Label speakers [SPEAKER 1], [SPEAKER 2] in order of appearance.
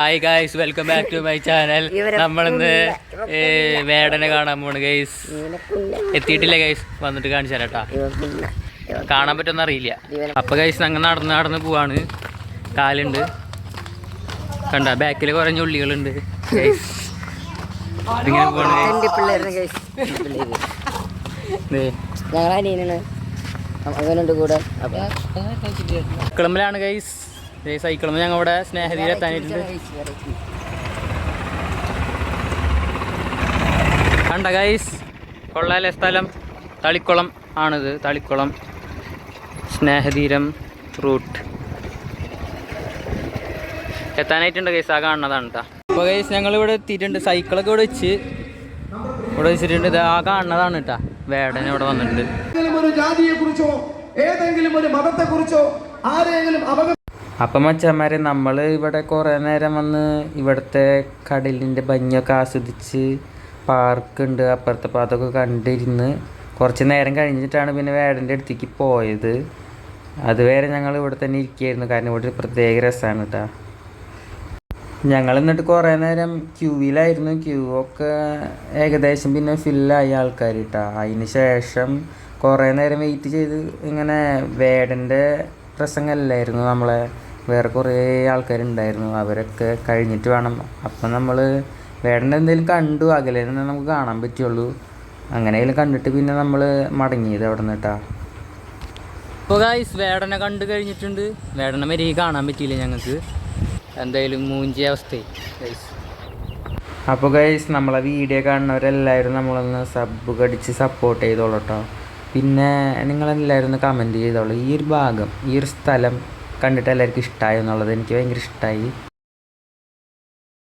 [SPEAKER 1] Hi guys welcome back to my channel നമ്മളിന്ന് വേടനെ കാണാൻ പോണ് ഗൈസ് എത്തിയിട്ടില്ല ഗൈസ് വന്നിട്ട് കാണിച്ചു തരാട്ടാ കാണാൻ പറ്റുമെന്ന് അറിയില്ല. അപ്പൊ ഗൈസ് അങ്ങ് നടന്ന് നടന്ന് പോവാണ്. കാലുണ്ട്. കണ്ട ബാക്കിൽ കുറെ ഉള്ളികളുണ്ട് ഗൈസ് പോണ്.
[SPEAKER 2] കൂടെ. അപ്പൊ
[SPEAKER 1] സൈക്കിളുമ്മലാണ് ഗൈസ് സൈക്കിളുമ്മ ഞങ്ങൾ ഇവിടെ സ്നേഹതീരെ എത്താനായിട്ടുണ്ട് കണ്ട ഗൈസ് കൊള്ളാലെ സ്ഥലം. തളിക്കുളം ആണിത്. തളിക്കുളം. സ്നേഹതീരം റൂട്ട്. എത്താനായിട്ടുണ്ട് ഗൈസ് ആ കാണുന്നതാണ് കേട്ടോ അപ്പോൾ ഗൈസ് ഞങ്ങൾ ഇവിടെ എത്തിയിട്ടുണ്ട്. സൈക്കിളൊക്കെ ഇവിടെ വെച്ച്. ഇവിടെ വെച്ചിട്ടുണ്ട്. ഇത് ആ കാണുന്നതാണ് കേട്ടോ വേടന ഇവിടെ വന്നിട്ടുണ്ട്.
[SPEAKER 3] ഏതെങ്കിലും ഒരു ജാതിയെ കുറിച്ചോ ഏതെങ്കിലും ഒരു മതത്തെ കുറിച്ചോ ആരെങ്കിലും അപക
[SPEAKER 1] അപ്പം മച്ചന്മാരെ നമ്മൾ ഇവിടെ കുറേ നേരം വന്ന് ഇവിടുത്തെ കടലിന്റെ ഭംഗിയൊക്കെ ആസ്വദിച്ച് പാർക്കുണ്ട് അപ്പുറത്തെ പാതൊക്കെ കണ്ടിരുന്ന് കുറച്ച് നേരം കഴിഞ്ഞിട്ടാണ് പിന്നെ വേടന്റെ അടുത്തേക്ക് പോയത്. അതുവരെ ഞങ്ങൾ ഇവിടെ തന്നെ ഇരിക്കുകയായിരുന്നു കാരണം ഇവിടെ ഒരു പ്രത്യേക രസമാണ് കേട്ടോ ഞങ്ങൾ എന്നിട്ട് കുറേ നേരം ക്യൂവിലായിരുന്നു ക്യൂ ഒക്കെ ഏകദേശം പിന്നെ ഫില്ലായി ആൾക്കാർ കേട്ടോ അതിന് ശേഷം കുറേ നേരം വെയിറ്റ് ചെയ്ത് ഇങ്ങനെ വേടന്റെ പ്രസംഗമല്ലായിരുന്നു നമ്മളെ വേറെ കുറേ ആൾക്കാരുണ്ടായിരുന്നു. അവരൊക്കെ കഴിഞ്ഞിട്ട് വേണം. അപ്പം നമ്മൾ വേണ്ട എന്തെങ്കിലും കണ്ടു. അകലെ നിന്ന് നമുക്ക് കാണാൻ പറ്റുള്ളൂ. അങ്ങനെയെങ്കിലും കണ്ടിട്ട് പിന്നെ നമ്മൾ മടങ്ങിയത് അവിടെ നിന്ന് കേട്ടോ ഇപ്പോൾ ഗായ്സ് വേടനെ കണ്ടു കഴിഞ്ഞിട്ടുണ്ട്. വേടനെ വരെ കാണാൻ പറ്റിയില്ല ഞങ്ങൾക്ക് എന്തായാലും മൂഞ്ചിയ അവസ്ഥ ഗൈസ് അപ്പോൾ ഗൈസ് നമ്മളെ വീഡിയോ കാണുന്നവരെല്ലാവരും നമ്മളൊന്ന് സബ് കടിച്ച് സപ്പോർട്ട് ചെയ്തോളൂ കേട്ടോ പിന്നെ നിങ്ങളെല്ലാവരും ഒന്ന് കമന്റ് ചെയ്തോളൂ. ഈ ഒരു ഭാഗം ഈ ഒരു സ്ഥലം കണ്ടിട്ട് എല്ലാവർക്കും ഇഷ്ടമായി എന്നുള്ളത് എനിക്ക് ഭയങ്കര ഇഷ്ടമായി